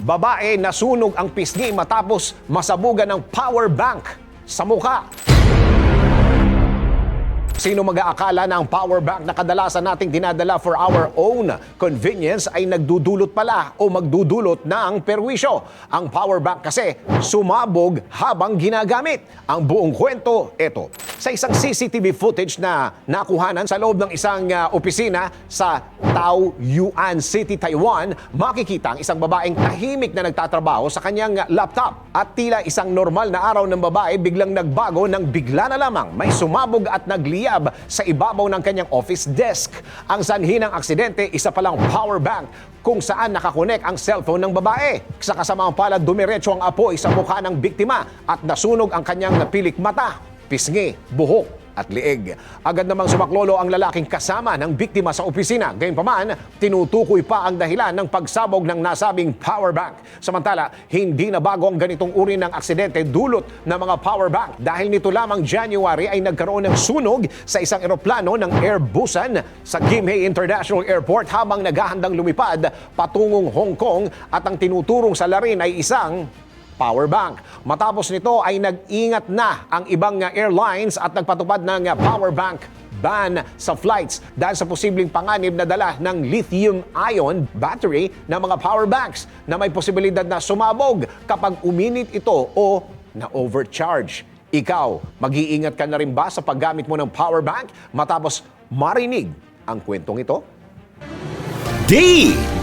Babae nasunog ang pisngi matapos masabugan ng power bank sa mukha. Sino mag-aakala na ang power bank na kadalasan nating dinadala for our own convenience ay nagdudulot pala o magdudulot ng perwisyo? Ang power bank kasi sumabog habang ginagamit. Ang buong kwento, eto. Sa isang CCTV footage na nakuhanan sa loob ng isang ah, opisina sa Taoyuan City, Taiwan, makikita ang isang babaeng tahimik na nagtatrabaho sa kanyang laptop. At tila isang normal na araw ng babae biglang nagbago nang bigla na lamang may sumabog at nagliyab sa ibabaw ng kanyang office desk. Ang sanhi ng aksidente, isa palang power bank kung saan nakakonek ang cellphone ng babae. Sa kasamaang palad, dumiretso ang apoy sa mukha ng biktima at nasunog ang kanyang napilik mata, pisngi, buhok at liig. Agad namang sumaklolo ang lalaking kasama ng biktima sa opisina. Gayunpaman, tinutukoy pa ang dahilan ng pagsabog ng nasabing power bank. Samantala, hindi na bago ang ganitong uri ng aksidente dulot ng mga power bank. Dahil nito lamang January ay nagkaroon ng sunog sa isang eroplano ng Airbusan sa Gimhae International Airport habang naghahandang lumipad patungong Hong Kong at ang tinuturong sa larin ay isang power bank. Matapos nito ay nag-ingat na ang ibang uh, airlines at nagpatupad ng uh, power bank ban sa flights dahil sa posibleng panganib na dala ng lithium-ion battery ng mga power banks na may posibilidad na sumabog kapag uminit ito o na-overcharge. Ikaw, mag-iingat ka na rin ba sa paggamit mo ng power bank matapos marinig ang kwentong ito?